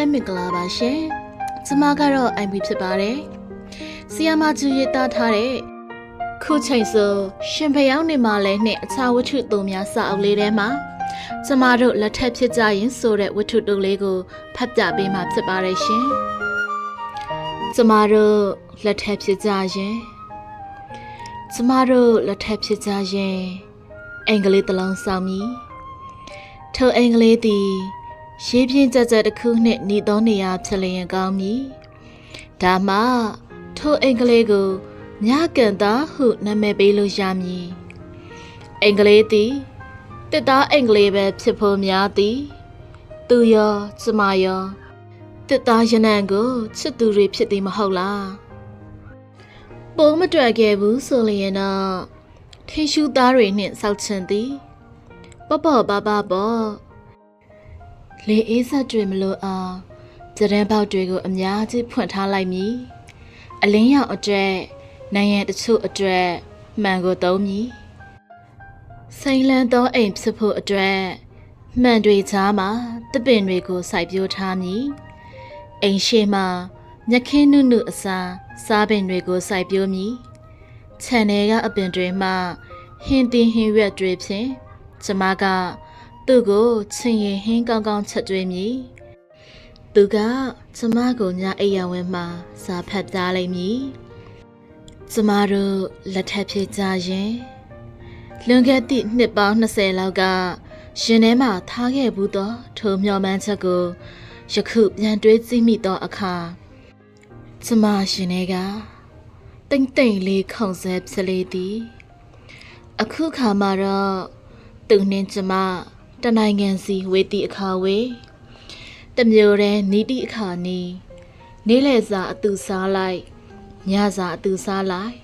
အားလုံးပဲမင်္ဂလာပါရှင်။ကျမကတော့ IB ဖြစ်ပါတယ်။ဆီယာမကျူရေးသားထားတဲ့ခုချိန်ဆိုရှင်ဖျောင်းနေမှာလဲနဲ့အခြားဝတ္ထုတုံများစာအုပ်လေးထဲမှာကျမတို့လက်ထက်ဖြစ်ကြရင်ဆိုတဲ့ဝတ္ထုတုံလေးကိုဖတ်ပြပေးမှာဖြစ်ပါတယ်ရှင်။ကျမတို့လက်ထက်ဖြစ်ကြရင်ကျမတို့လက်ထက်ဖြစ်ကြရင်အင်္ဂလိပ်တစ်လုံးစောင်းမည်ထိုအင်္ဂလိပ်သည် ရေးပြင်းကြကြတစ်ခုနှင့်หนีသောနေရာဖြစ်လျင်ကောင်းမည်ဒါမှထိုအင်္ဂလိပ်ကိုမြကန်သားဟုနာမည်ပေးလို့ရမည်အင်္ဂလိပ်သည်တစ်သားအင်္ဂလိပ်ပဲဖြစ်ဖို့များသည်သူရောကျမရောတစ်သားရနံကိုချစ်သူတွေဖြစ်သည်မဟုတ်လားပုံမတွေ့ခဲ့ဘူးဆိုလျင်တော့ထင်းရှူသားတွေနှင့်စောက်ချင်သည်ပေါ့ပေါ့ပါပါပေါ့ လေအေးဆက်တွေမလို့အောင်ကြတဲ့ပေါက်တွေကိုအများကြီးဖွင့်ထားလိုက်မည်အလင်းရောင်အတွက်နိုင်ရန်တချို့အတွက်မှန်ကိုသုံးမည်စိန်လန်းသောအိမ်ဖြစ်ဖို့အတွက်မှန်တွေချားမှာတပင်တွေကိုစိုက်ပျိုးထားမည်အိမ်ရှိမှမြက်ခင်းနုနုအစာစားပင်တွေကိုစိုက်ပျိုးမည်ခြံထဲကအပင်တွေမှဟင်းသီးဟင်းရွက်တွေဖြင့်ကျမက သူ့ကိုချင်ရင်ဟင်းကောင်းကောင်းချက်တွေးမိသူကကျမကိုညအိယာဝင်မှာစာဖတ်သားလိုက်မည်ကျမတို့လက်ထပ်ဖြစ်ကြရင်လွန်ခဲ့သည့်နှစ်ပေါင်း20လောက်ကရှင်ထဲမှာထားခဲ့ဘူးသောထိုမျော်မှန်းချက်ကိုယခုပြန်တွေးကြည့်မိသောအခါကျမရှင်ထဲကတိမ်တိမ်လေးခုန်ဆဲဖြစ်လေသည် အခုခါမှာတော့သူနှင်းကျမ တနိုင်ငံစီဝေတီအခါဝေတမျိုးတည်းနီတိအခါနီနေလေစာအတူစားလိုက်ညစာအတူစားလိုက်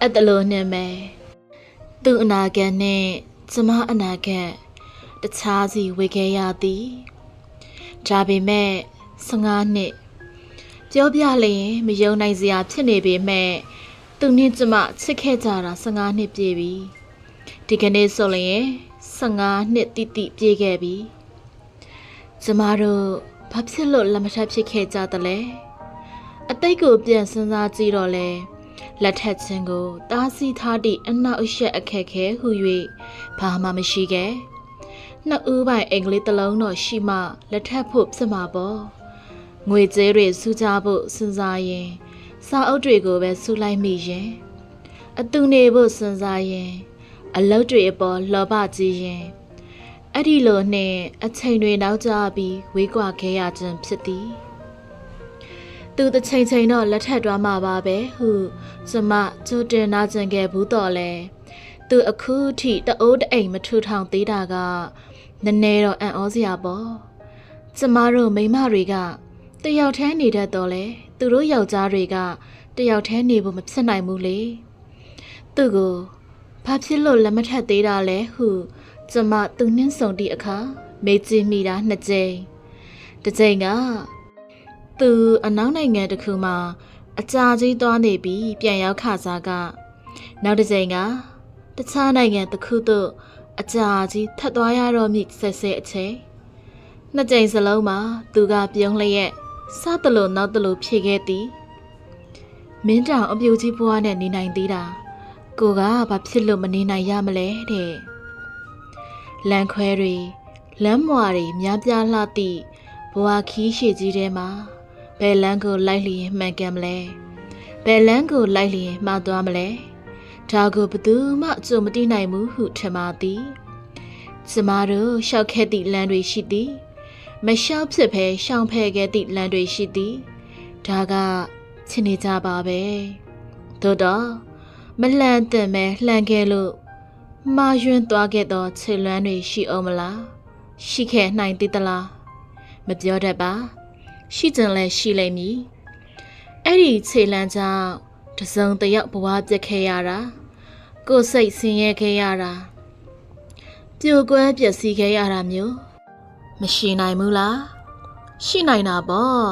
အဲ့တလို့နဲ့မယ်သူအနာဂတ်နဲ့ကျမအနာဂတ်တခြားစီဝေခဲ့ရသည်ဒါပေမဲ့15နှစ်ပြောပြလျင်မယုံနိုင်စရာဖြစ်နေပေမဲ့သူနှင်းကျမချစ်ခဲ့ကြတာ15နှစ်ပြည့်ပြီဒီကနေ့ဆိုလျင် 15နှစ်တိတိပြည့်ခဲ့ပြီကျမတို့ဘာဖြစ်လို့လက်မထပ်ဖြစ်ခဲ့ကြသလဲအတိတ်ကိုပြန်စဉ်းစားကြည့်တော့လဲလက်ထက်ချင်းကိုတားဆီးထားသည့်အနောက်အရှက်အခက်ခဲဟု၍ဘာမှမရှိခဲ့နှစ်ဦးပိုင်အင်္ဂလိပ်တစ်လုံးတော့ရှိမှလက်ထပ်ဖို့ဖြစ်မှာပေါ့ငွေကြေးတွေစုကြဖို့စဉ်းစားရင်စာအုပ်တွေကိုပဲစုလိုက်မိရင်အတူနေဖို့စဉ်းစားရင် အလုတ်တွေအပေါ်လောဘကြီးရင်အဲ့ဒီလိုနဲ့အချိန်တွေနောက်ကျပြီးဝေးကွာခဲ့ရခြင်းဖြစ်သည်သူတစ်ချိန်ချိန်တော့လက်ထက်သွားမှာပါပဲဟုကျမကြိုတင်နာကျင်ခဲ့ဘူးတော့လဲသူအခုထိတအိုးတအိမ်မထူထောင်သေးတာကနည်းနည်းတော့အံ့ဩစရာပေါ့ကျမတို့မိန်းမတွေကတယောက်တည်းနေတတ်တော့လဲသူတို့ယောက်ျားတွေကတယောက်တည်းနေဖို့မဖြစ်နိုင်ဘူးလေသူ့ကို ဘာဖြစ်လို့လက်မထက်သေးတာလဲဟုကျမသူနှင်းဆုံသည့်အခါမေးကြည့်မိတာနှစ်ကြိမ်တစ်ကြိမ်ကသူအနောက်နိုင်ငံတစ်ခုမှာအကြာကြီးသွားနေပြီးပြန်ရောက်ခစားကနောက်တစ်ကြိမ်ကတခြားနိုင်ငံတစ်ခုသို့အကြာကြီးထပ်သွားရတော့မိဆက်ဆက်အချိန်နှစ်ကြိမ်စလုံးမှာသူကပြုံးလျက်စားတလို့နောက်တလို့ဖြေခဲ့သည်မင်းတောင်အပြူကြီးဘွားနဲ့နေနိုင်သေးတာ ကိုကဘာဖြစ်လို့မနေနိုင်ရမလဲတဲ့လမ်းခွဲတွေလမ်းမွာတွေများပြားလှသည့်ဘဝခီးရှည်ကြီးထဲမှာဘယ်လမ်းကိုလိုက်လျင်မှန်ကန်မလဲဘယ်လမ်းကိုလိုက်လျင်မှားသွားမလဲဒါကိုဘသူမှအကျုံမသိနိုင်ဘူးဟုထင်ပါသည်ကျမတို့ရှောက်ခဲ့သည့်လမ်းတွေရှိသည်မရှောက်ဖြစ်ဘဲရှောင်ဖဲခဲ့သည့်လမ်းတွေရှိသည်ဒါကချင်နေကြပါပဲသို့တော့ မလှန်တင်မဲလှန်ခဲ့လို့မာယွန်းသွားခဲ့သောခြေလွမ်းတွေရှိအောင်မလားရှိခဲ့နိုင်သေးသလားမပြောတတ်ပါ ရှိကြလဲရှိလိမ့်မည်အဲ့ဒီခြေလမ်းကြောင့်တစုံတယောက်ဘဝပြက်ခဲ့ရတာကိုယ်စိတ်ဆင်းရဲခဲ့ရတာပြိုကွဲပျက်စီးခဲ့ရတာမျိုးမရှိနိုင်ဘူးလားရှိနိုင်တာပေါ့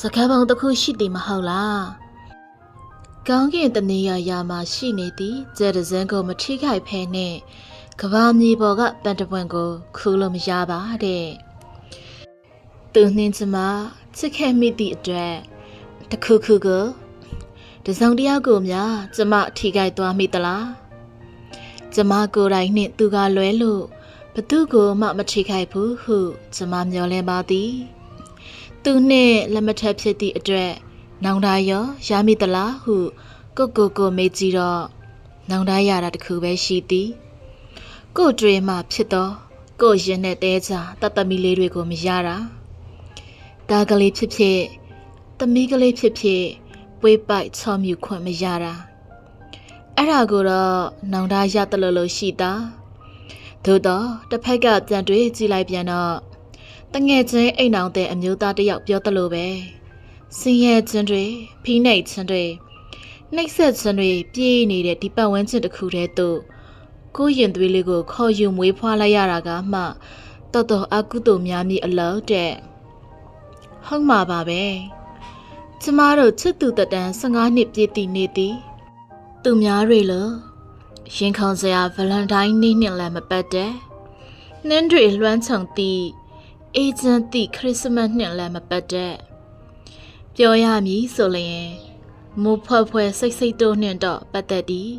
စကားပုံတစ်ခုရှိသည်မဟုတ်လား ကောင်းကင်တနေရရာမှာရှိနေသည်ကျဲတစန်းကိုမထိခိုက်ဖဲနဲ့ကဘာမြေပေါ်ကပန်တပွင့်ကိုခူးလို့မရပါတဲ့သူနှင်းကျမချစ်ခဲ့မိသည့်အတွက်တစ်ခုခုကိုတစုံတစ်ယောက်ကိုများကျမထိခိုက်သွားမိသလားကျမကိုယ်တိုင်နှင့်သူကလွဲလို့ဘသူကိုမှမထိခိုက်ဘူးဟုကျမမျှော်လင့်ပါသည် သူနှင့်လက်မထပ်ဖြစ်သည့်အတွက် နောင်တရောရမိသလားဟုကိုကိုကိုမေးကြည့်တော့နောင်တရတာတခုပဲရှိသည်ကို့တွေမှဖြစ်တော့ကို့ရင်နဲ့တဲချတတ်သမီလေးတွေကိုမရတာဒါကလေးဖြစ်ဖြစ်သမီးကလေးဖြစ်ဖြစ်ပွေးပိုက်ချောမြူခွင့်မရတာအဲ့ဒါကိုတော့နောင်တရတလို့လို့ရှိတာသို့တော့တစ်ဖက်ကပြန်တွေးကြည့်လိုက်ပြန်တော့တငယ်ချင်းအိမ်အောင်တဲ့အမျိုးသားတစ်ယောက်ပြောသလိုပဲ စင်ရဲ့ချင်းတွေဖိနှိပ်ချင်းတွေနှိပ်ဆက်ခြင်းတွေပြေးနေတဲ့ဒီပတ်ဝန်းကျင်တစ်ခုတည်းသို့ကိုယ့်ရင်သွေးလေးကိုခေါ်ယူမွေးဖွားလိုက်ရတာကမှတော်တော်အကုသို့များမိအလောက်တဲ့ဟုတ်မှာပါပဲကျမတို့ချစ်သူတက်တန်း15နှစ်ပြည့်တည်နေသည်သူများတွေလို့ရင်ခုန်စရာဗလန်တိုင်းနေ့နှစ်လည်းမပတ်တဲ့နှင်းတွေလွှမ်းခြုံသည့်အေဂျင့်သည့်ခရစ်စမတ်နှစ်လည်းမပတ်တဲ့ ပြောရမည်ဆိုလျင်မိုးဖွဲ့ဖွဲ့စိတ်စိတ်တို့နှင့်တော့ပတ်သက်သည်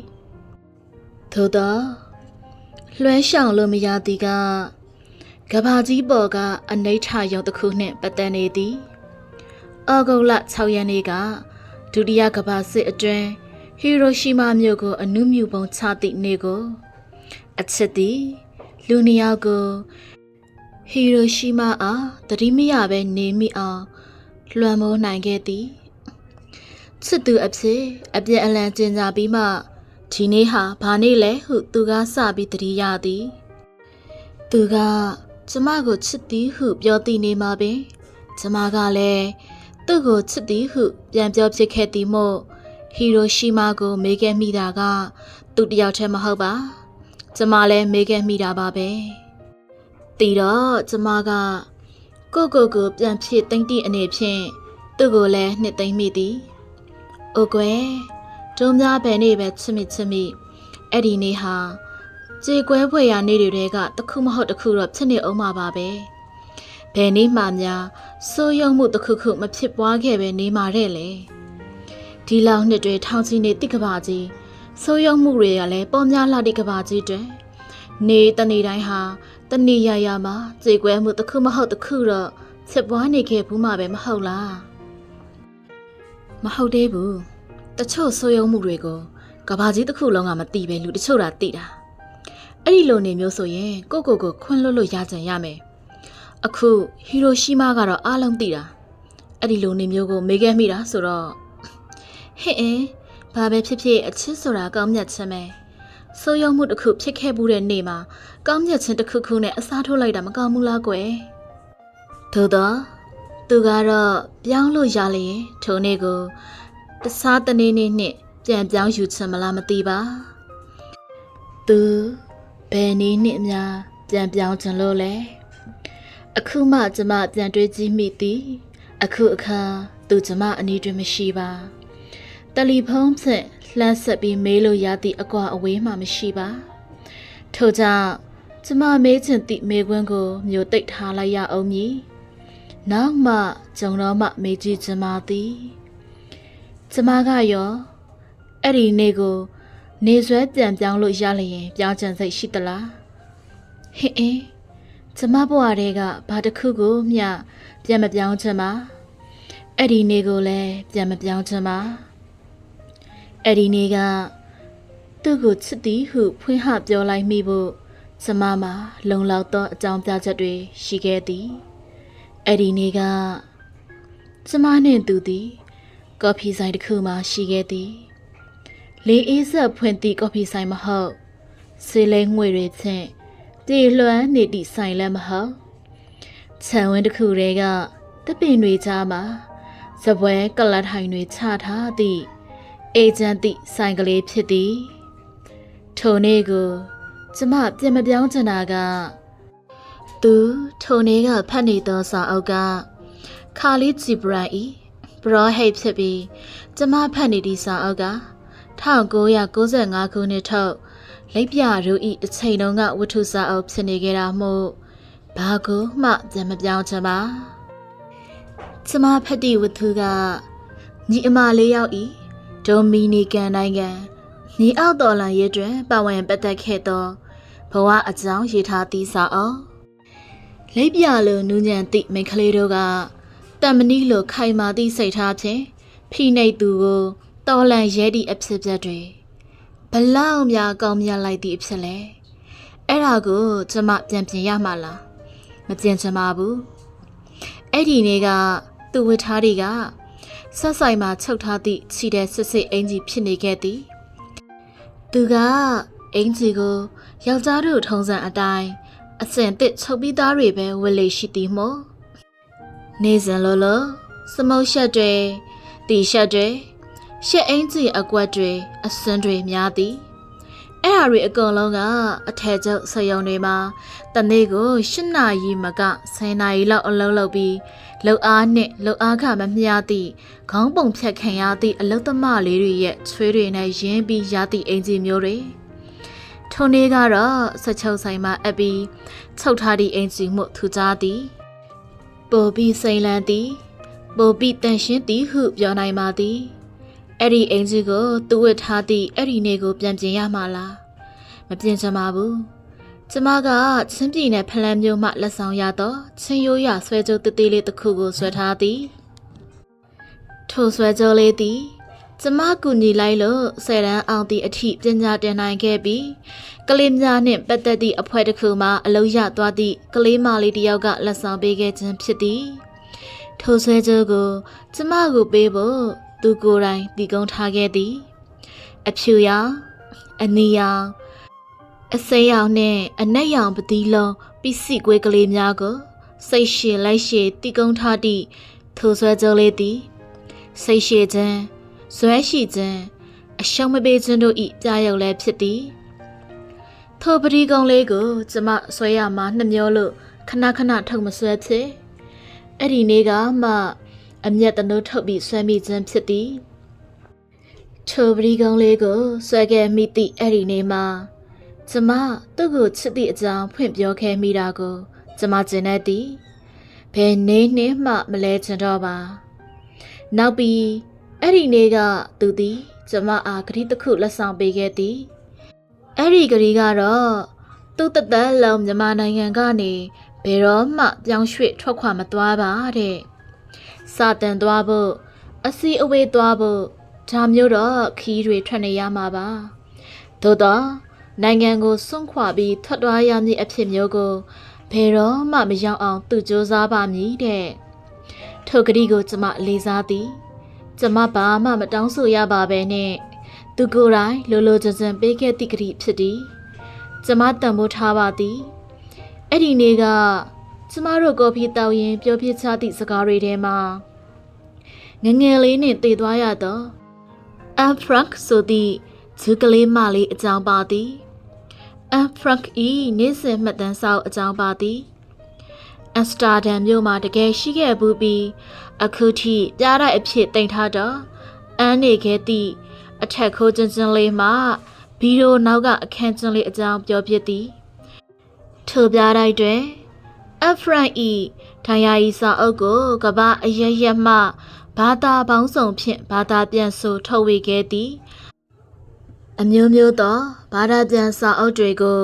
သို့တော့လွှဲရှောင်လို့မရသည်ကကဘာကြီးပေါ်ကအနိဋ္ဌယုံတစ်ခုနှင့်ပတ်သက်နေသည်အော်ဂုတ်လ6ရက်နေ့ကဒုတိယကဘာစစ်အတွင်းဟီရိုရှီမာမြို့ကိုအနုမြူပုံချသည့်နေ့ကိုအချစ်သည်လူနှစ်ယောက်ကိုဟီရိုရှီမာအားတတိမရပဲနေမိအောင် လွှမ်းမိုးနိုင်ခဲ့သည်ချစ်သူအဖြစ်အပြည့်အလန်ကျင်ညာပြီးမှဒီနေ့ဟာဘာနေ့လဲဟုသူကစပြီးတတိရသည်သူကကျမကိုချစ်သည်ဟုပြောသည်နေမှာပင်ကျမကလည်းသူ့ကိုချစ်သည်ဟုပြန်ပြောဖြစ်ခဲ့သည်မို့ဟီရိုရှီမာကို မေးခဲ့မိတာက သူတယောက်တည်းမဟုတ်ပါကျမလည်းမေးခဲ့မိတာပါပဲတီတော့ကျမက ကိုကိုကိုပြန်ဖြစ်သိမ့်သည့်အနေဖြင့်သူ့ကိုလည်းနှစ်သိမ့်မိသည်အိုကွယ်ဒုံများဘယ်နေ့ပဲချစ်မိချစ်မိအဲ့ဒီနေ့ဟာကြေကွဲဖွယ်ရာနေ့တွေကတခုမဟုတ်တခုတော့ဖြစ်နေအောင်မှာပါပဲဘယ်နေ့မှများစိုးရုံမှုတစ်ခုခုမဖြစ်ပွားခဲ့ပဲနေမှာတဲ့လေဒီလောက်နှစ်တွေထောင်ချီနေတိကဘာကြီးစိုးရုံမှုတွေကလည်းပေါ်များလာတဲ့ကဘာကြီးတွေနေတနေ့တိုင်းဟာ တနေ့ရရမှာကြေကွဲမှုတစ်ခုမဟုတ်တစ်ခုတော့ဖြစ်ပွားနေခဲ့ဘူးမှာပဲမဟုတ်လားမဟုတ်သေးဘူးတချို့ဆိုးရုံမှုတွေကိုကဘာကြီးတစ်ခုလုံးကမသိပဲလူတချို့တာသိတာအဲ့ဒီလိုနေမျိုးဆိုရင်ကိုကိုကိုခွန်းလွတ်လို့ရကြံရမယ်အခုဟီရိုရှီမာကတော့အားလုံးသိတာအဲ့ဒီလိုနေမျိုးကိုမေးခဲ့မိတာဆိုတော့ဟင့်အင်းဘာပဲဖြစ်ဖြစ်အချစ်ဆိုတာကောင်းမြတ်ခြင်းပဲ ဆိုးရုံမှုတစ်ခုဖြစ်ခဲ့မှုတဲ့နေ့မှာကောင်းမြတ်ခြင်းတစ်ခုခုနဲ့အစားထိုးလိုက်တာမကောင်းဘူးလားကွယ်သို့တော့သူကတော့ပြောင်းလို့ရလျင်ထိုနေ့ကိုတစားတနေ့နေ့နဲ့ပြန်ပြောင်းယူချင်မလားမသိပါသူဘယ်နည်းနဲ့များပြန်ပြောင်းချင်လို့လဲအခုမှကျမပြန်တွေးကြည့်မိသည် အခုအခါသူကျမအနီးတွင်မရှိပါ တယ်လီဖုန်းဖြင့်လှမ်းဆက်ပြီးမေးလို့ရသည့်အကွာအဝေးမှမရှိပါထို့ကြောင့်ကျမမေးချင်သည့်မေးခွန်းကိုမျိုးတိတ်ထားလိုက်ရအောင်မည်နောက်မှကြုံတော့မှမေးကြည့်ချင်ပါသည်ကျမကရောအဲ့ဒီနေ့ကို နေဆွဲပြန်ပြောင်းလို့ရလျင်ပြောင်းချင်စိတ်ရှိသလားဟင်အင်းကျမဘဝတည်းကဘာတစ်ခုကိုမျှပြန်မပြောင်းချင်ပါအဲ့ဒီနေ့ကိုလည်းပြန်မပြောင်းချင်ပါ အဲ့ဒီနေ့ကသူ့ကိုချစ်သည်ဟုဖွင့်ဟပြောလိုက်မိဖို့ကျမမှာလုံလောက်သောအကြောင်းပြချက်တွေရှိခဲ့သည်အဲ့ဒီနေ့ကကျမနှင့်သူသည် ကော်ဖီဆိုင်တစ်ခုမှရှိခဲ့သည်လေးအေးဆက်ဖွင့်သည့်ကော်ဖီဆိုင်မဟုတ်ဆေးလိမ်ငွေတွေဖြင့်ပြေလွှမ်းနေသည့်ဆိုင်လည်းမဟုတ်ခြံဝင်းတစ်ခုတည်းကတပင်တွေကြားမှာစပွဲကလတ်ထိုင်တွေချထားသည့် အေဂျင့်သည့်ဆိုင်ကလေးဖြစ်သည်ထိုနေ့ကိုကျမပြန်မပြောင်းချင်တာကသူထိုနေ့ကဖတ်နေသောစာအုပ်ကခါလီဂျီဘရန်ဤဘရောဟိတ်ဖြစ်ပြီးကျမဖတ်နေသည့်စာအုပ်က1995ခုနှစ်ထုတ်လိပ်ပြရူဤတစ်ချိန်လုံးကဝတ္ထုစာအုပ်ဖြစ်နေကြတာမို့ဘာကိုမှပြန်မပြောင်းချင်ပါကျမဖက်တီဝတ္ထုကညီအမလေးယောက်ဤ ဒိုမီနီကန်နိုင်ငံညီအောက်တော်လန်ရဲတွင်ပါဝင်ပတ်သက်ခဲ့သောဘဝအကြောင်းရေးထားသည့်စာအုပ်လိပ်ပြလိုနူးညံသည့်မိန်းကလေးတို့ကတမနီလိုခိုင်မာသည့်စိတ်ထားဖြင့်ဖိနှိပ်သူကိုတော်လန်ရဲသည့်အဖြစ်ပြက်တွေဘလောက်များကောင်းမြတ်လိုက်သည့်အဖြစ်လဲအဲ့ဒါကိုကျမပြန်ပြင်ရမှာလားမပြင်ချင်ပါဘူးအဲ့ဒီနေ့ကသူ့ဝတ်ထားတွေက ဆက်ဆိုင်မှာချုပ်ထားသည့်ခြိတဲ့စစ်စစ်အင်ကြီးဖြစ်နေခဲ့သည်သူကအင်ကြီးကိုယောက်ျားတို့ထုံးစံအတိုင်းအစင်တစ်ချုပ်ပြီးသားတွေပဲဝတ်လေရှိသည်မို့နေစဉ်လိုလိုစမုတ်ရှက်တွေတီရှက်တွေရှက်အင်ကြီးအကွက်တွေအစွန်းတွေများသည်အဲ့ဟာတွေအကုန်လုံးကအထက်ကျုပ်စရုံတွေမှာတနေ့ကို၈နာရီမက10နာရီလောက်အလုပ်လုပ်ပြီး လှုပ်အားနဲ့လှုပ်အားကမမျှသည့်ခေါင်းပုံဖြတ်ခံရသည့်အလုသမားလေးတွေရဲ့ချွေးတွေနဲ့ရင်းပြီးရသည့်အင်ဂျီမျိုးတွေထုံလေးကတော့စချုပ်ဆိုင်မှာအပ်ပြီးချုပ်ထားသည့်အင်ဂျီမှုထူကြသည်ပိုပြီးစိန်လန်းသည်ပိုပြီးတန်ရှင်းသည်ဟုပြောနိုင်ပါသည်အဲ့ဒီအင်ဂျီကိုသူ့ဝတ်ထားသည့်အဲ့ဒီနေ့ကိုပြန်ပြင်ရမှာလားမပြင်ချင်ပါဘူး ကျမကချင်းပြည်နယ်ဖလန်းမြို့မှလက်ဆောင်ရသောချင်းရိုးရဆွဲကြိုးတသေးလေးတစ်ခုကိုဆွဲထားသည်ထိုဆွဲကြိုးလေးသည်ကျမကူညီလိုက်လို့ဆယ်တန်းအောင်သည့်အထိပညာတင်နိုင်ခဲ့ပြီးကလေးများနှင့်ပတ်သက်သည့်အဖွဲ့တစ်ခုမှအလုံးရသွားသည့်ကလေးမလေးတစ်ယောက်ကလက်ဆောင်ပေးခဲ့ခြင်းဖြစ်သည်ထိုဆွဲကြိုးကိုကျမကိုပေးဖို့သူကိုယ်တိုင်တည်ကုန်းထားခဲ့သည် အဖြူရောင်အနီရောင် အစိမ်းရောင်နဲ့အနက်ရောင်ပတိလုံးပစ္စည်းကွေးကလေးများကိုစိတ်ရှည်လိုက်ရှည်တည်ကုန်းထားသည့်ထိုဆွဲကြိုးလေးသည်စိတ်ရှည်ခြင်းဇွဲရှိခြင်းအရှုံးမပေးခြင်းတို့ဤပြရုပ်လည်းဖြစ်သည်ထိုပတိကုံလေးကိုကျမဆွဲရမှာနှမျောလို့ခဏခဏထုတ်မဆွဲဖြစ်အဲ့ဒီနေ့ကမှအမျက်တနိုးထုတ်ပြီးဆွဲမိခြင်းဖြစ်သည်ချိုပရီကုံလေးကိုဆွဲခဲ့မိသည့်အဲ့ဒီနေ့မှာ ကျမသူ့ကိုချစ်သည့်အကြောင်းဖွင့်ပြောခဲ့မိတာကို ကျမကျင်တတ်သည်ဘယ်နေနှင်းမှမလဲချင်တော့ပါ နောက်ပြီးအဲ့ဒီနေ့ကသူသည်ကျမအားဂရီတစ်ခုလက်ဆောင်ပေးခဲ့သည်အဲ့ဒီဂရီကတော့သူ့တသက်လုံးမြန်မာနိုင်ငံကနေဘယ်တော့မှပြောင်းရွှေ့ထွက်ခွာမသွားပါတဲ့စာတန်သွားဖို့အစီအဝေးသွားဖို့ဒါမျိုးတော့ခီးတွေထွက်နေရမှာပါသို့တော့ နိုင်ငံကိုစွန့်ခွာပြီးထွက်သွားရမည့်အဖြစ်မျိုးကိုဘယ်တော့မှမရောက်အောင် သူစ조사ပါမည်တဲ့ထိုကတိကိုကျမလေးစားသည်ကျမဘာမှမတောင်းဆိုရပါပဲနဲ့သူကိုယ်တိုင်လိုလိုချင်ချင်ပေးခဲ့သည့်ကတိဖြစ်သည်ကျမတန်ဖိုးထားပါသည်အဲ့ဒီနေ့ကကျမတို့ကော်ဖီတောက်ရင်ပြောပြချသည့်စကားတွေထဲမှာငငယ်လေးနဲ့တည်သွားရသောအန်ဖရန့်ဆိုသည့်ဂျူကလေးမလေးအကြောင်းပါသည် အန်ဖရန့်ဤနေ့စဉ်မှတ်တမ်းစာအုပ်အကြောင်းပါသည်အမ်စတာဒမ်မြို့မှာတကယ်ရှိခဲ့ဘူးပြီးအခုထိပြားတဲ့အဖြစ်တင်ထားတော့အန်းနေခဲ့သည့်အထက်ခိုးချင်းချင်းလေးမှဘီရိုနောက်ကအခန်းချင်းလေးအကြောင်းပြောပြသည်ထိုပြားတိုက်တွင်အဖရန်ဤဒိုင်ယာဤစာအုပ်ကိုကဘာအရရက်မှဘာသာပေါင်းစုံဖြင့်ဘာသာပြန်ဆိုထုတ်ဝေခဲ့သည် အမျိုးမျိုးသောဘာသာပြန်စာအုပ်တွေကို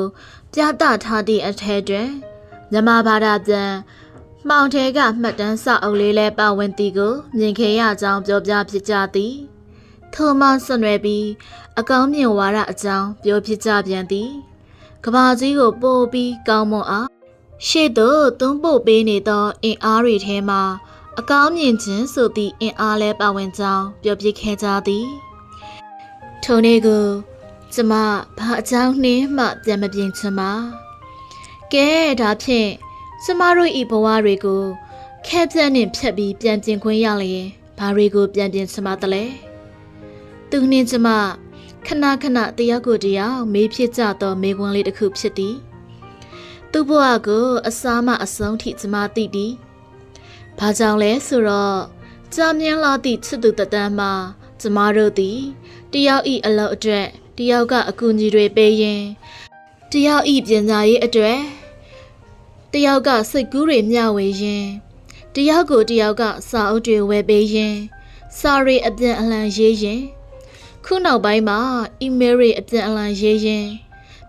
ပြသထားသည့်အထက်တွင်မြန်မာဘာသာပြန်မှောင်ထဲကမှတ်တမ်းစာအုပ်လေးလဲပါဝင်သည်ကိုမြင်ခဲ့ရကြောင်းပြောပြဖြစ်ကြသည်ထိုမှဆွနွယ်ပြီးအကောင်းမြင်ဝါဒအကြောင်းပြောဖြစ်ကြပြန်သည်ကဘာကြီးကိုပို့ပြီးကောင်းမွန်အားရှေ့သို့သွန်းပို့ပေးနေသောအင်အားတွေထဲမှာအကောင်းမြင်ခြင်းဆိုသည့်အင်အားလဲပါဝင်ကြောင်းပြောပြခဲ့ကြသည် ထိုနေ့ကိုကျမဘာအကြောင်းနှင်းမှပြန်မပြင်ချင်ပါကဲဒါဖြင့်ကျမတို့ဤဘဝတွေကိုခဲပြတ်နှင့်ဖြတ်ပြီးပြန်ပြင်ခွင့်ရလျင်ဘာတွေကိုပြန်ပြင်ချင်ပါသလဲသူနှင်းကျမခဏခဏတယောက်ကိုတယောက်မေးဖြစ်ကြသောမေခွန်းလေးတစ်ခုဖြစ်သည်သူ့ဘဝကိုအစားမအဆုံးထိကျမသိသည်ဘာကြောင့်လဲဆိုတော့ကြာမြင့်လာသည့်ချစ်သူတတန်းမှာ ကျမတို့သည်တယောက်ဤအလုပ်အတွက်တယောက်ကအကူအညီတွေပေးရင်တယောက်ဤပညာရေးအတွက်တယောက်ကစိတ်ကူးတွေမျှဝေရင်တယောက်ကိုတယောက်ကစာအုပ်တွေဝယ်ပေးရင်စာရီအပြန်အလှန်ရေးရင်ခုနောက်ပိုင်းမှာအီးမေးလ်တွေအပြန်အလှန်ရေးရင်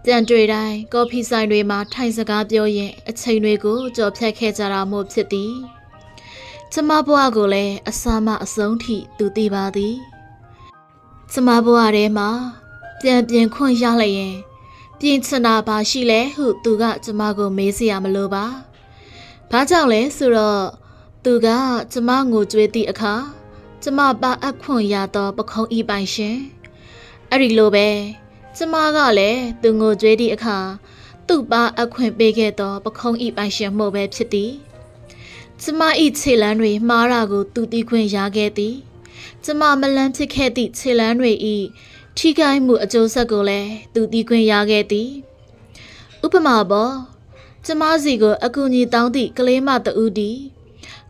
ပြန်တွေ့တိုင်းကော်ဖီဆိုင်တွေမှာထိုင်စကားပြောရင်အချိန်တွေကိုကြော်ဖြတ်ခဲ့ကြတာမို့ဖြစ်သည်ကျမဘဝကိုလည်းအစမအဆုံးထိသူသိပါသည် ကျမဘဝထဲမှာပြန်ပြင်ခွင့်ရလျင်ပြင်ချင်တာပါရှိလဲဟုသူကကျမကိုမေးစရာမလိုပါဘာကြောင့်လဲဆိုတော့သူကကျမငိုကြွေးသည့်အခါကျမပါအပ်ခွင့်ရသောပခုံးဤပိုင်ရှင်အဲ့ဒီလိုပဲကျမကလည်းသူငိုကြွေးသည့်အခါသူ့ပါအခွင့်ပေးခဲ့သောပခုံးဤပိုင်ရှင်မှုပဲဖြစ်သည်ကျမ၏ခြေလမ်းတွေမှားတာကိုသူသိခွင့်ရခဲ့သည် ကျမမလန်းဖြစ်ခဲ့သည့်ခြေလမ်းတွေ၏ထိခိုက်မှုအကျိုးဆက်ကိုလည်းသူသိခွင့်ရခဲ့သည်ဥပမာပေါ်ကျမစီကိုအကူအညီတောင်းသည့်ကလေးမတဦးသည်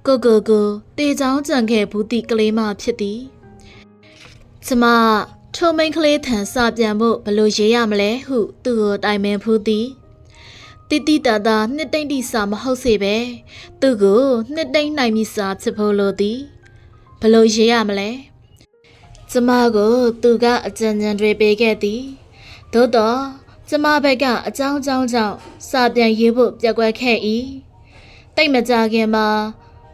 ကိုကိုကိုတေချောင်းကြံခဲ့ဘူးသည့်ကလေးမဖြစ်သည်ကျမထုံမိန်ကလေးထံစပြန်ဖို့ဘယ်လိုရေးရမလဲဟု သူ့ကိုတိုင်ပင်ဖူးသည်တိတိတသာနှစ်သိမ့်တိစာမဟုတ်စေပဲသူ့ကိုနှစ်သိမ့်နိုင်မိစာဖြစ်ဖို့လိုသည် ဘလို့ရေးရမလဲကျမကိုသူကအကြံဉာဏ်တွေပေးခဲ့သည်သို့တော့ကျမဘက်ကအကြောင်းကြောင်းကြောင့်စာပြန်ရေးဖို့ပြက်ကွက်ခဲ့၏တိတ်မကြခင်မှာ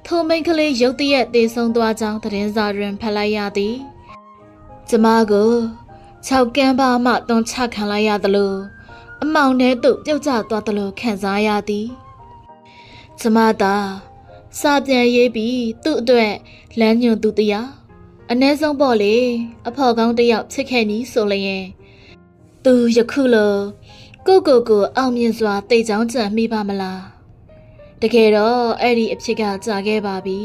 ထိုမိန်ကလေးရုတ်တရက်သေဆုံးသွားကြောင်းသတင်းစာတွင်ဖတ်လိုက်ရသည်ကျမကို6ကန်းပါမှတွန်းချခံလိုက်ရသလိုအမောင်ထဲသို့ပြုတ်ကျသွားသလိုခံစားရသည်ကျမသာ စာပြန်ရေးပြီးသူ့အတွက်လမ်းညွန်သူတရားအ ਨੇ ဆုံးပေါ့လေအဖော်ကောင်းတစ်ယောက်ချစ်ခဲ့နီးဆိုလျင်သူယခုလိုကိုကိုကိုအောင်မြင်စွာတိတ်ချောင်းကြံမိပါမလားတကယ်တော့အဲ့ဒီအဖြစ်ကကြာခဲ့ပါပြီ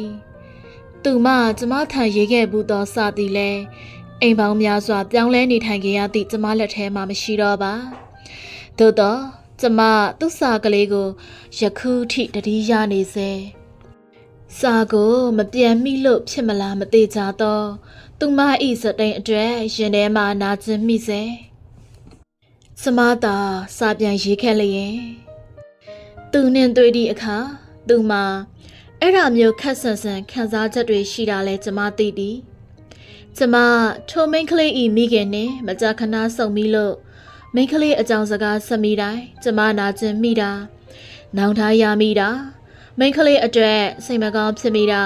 သူမကျမထံရေးခဲ့ဘူးသောစာသည်လဲအိမ်ပေါင်းများစွာပြောင်းလဲနေထိုင်ခဲ့ရသည့်ကျမလက်ထဲမှာမရှိတော့ပါသို့တော့ကျမသူ့စာကလေးကိုယခုထိတတိယနေစေ စာကိုမပြန်မိလို့ဖြစ်မလားမသိကြတော့သူမဤစတိန်အတွက်ရင်ထဲမှာနာကျင်မိစေကျမသာစာပြန်ရေးခဲ့လျင်သူနှင့်တွေ့သည့်အခါသူမအဲ့ဒါမျိုးခက်ဆန်ဆန်ခံစားချက်တွေရှိတာလဲကျမသိသည်ကျမထိုမိန်ကလေးဤမိခင်နဲ့မကြာခဏဆုံပြီးလို့မိန်းကလေးအကြောင်းစကားဆက်မိတိုင်းကျမနာကျင်မိတာနောင်ထားရမိတာ မိန်းကလေးအတွက်စိတ်မကောင်းဖြစ်မိတာ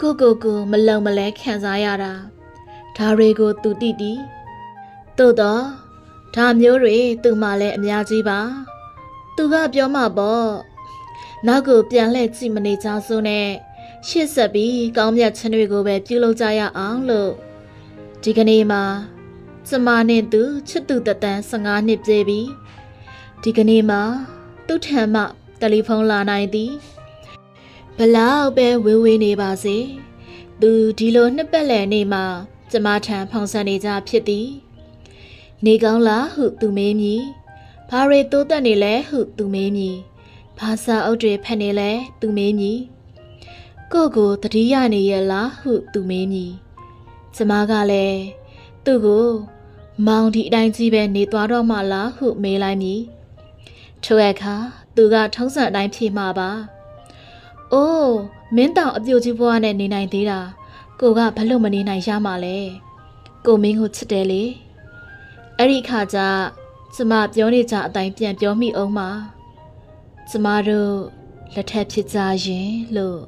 ကိုကိုကိုမလုံမလဲခံစားရတာဒါတွေကိုသူတိတိသို့တော့ဒါမျိုးတွေသူ့မှလည်းအများကြီးပါသူကပြောမှပေါ့နောက်ကိုပြန်လှည့်ကြည့်မနေကြစို့နဲ့ရှစ်ဆက်ပြီးကောင်းမြတ်ခြင်းတွေကိုပဲပြုလုပ်ကြရအောင်လို့ဒီကနေ့မှာကျမနဲ့သူချစ်သူတတန်း15နှစ်ပြည့်ပြီဒီကနေ့မှသူ့ထံမှတယ်လီဖုန်းလာနိုင်သည် ဘလောက်ပဲဝေးဝေးနေပါစေသူဒီလိုနှစ်ပတ်လည်နေမှကျမထံဖောင်ဆန်နေကြဖြစ်သည် နေကောင်းလားဟုသူမေးမည်ဘာတွေတိုးတက်နေလဲဟုသူမေးမည်ဘာစာအုပ်တွေဖတ်နေလဲသူမေးမည်ကိုကိုတတိယနေရလားဟုသူမေးမည်ကျမကလည်းသူ့ကို မောင်ဒီအတိုင်းကြီးပဲနေသွားတော့မှလားဟုမေးလိုက်မည်ထိုအခါသူကထုံးစံအတိုင်းဖြေမှာပါ။ အိုးမင်းတောင်အပြိုကြီးဘွားနဲ့နေနိုင်သေးတာကိုကဘလို့မနေနိုင်ရမှာလဲ။ကိုမင်းကိုချစ်တယ်လေ။အဲ့ဒီခါကျကျမပြောနေကြအတိုင်းပြန်ပြောမိအောင်ပါ။ကျမတို့လက်ထက်ဖြစ်ကြရင်လို့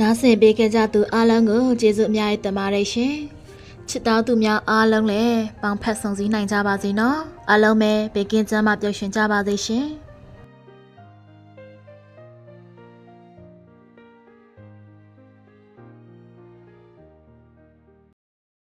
နားဆင်ပေးခဲ့ကြသူအားလုံးကိုကျေးဇူးအများကြီးတင်ပါတယ်ရှင်။ချစ်တော်သူများအားလုံးလည်းပေါင်းဖက်ဆုံစည်းနိုင်ကြပါစေနော်အားလုံးပဲဘေကင်းကျမ်းမှာပျော်ရွှင်ကြပါစေရှင်။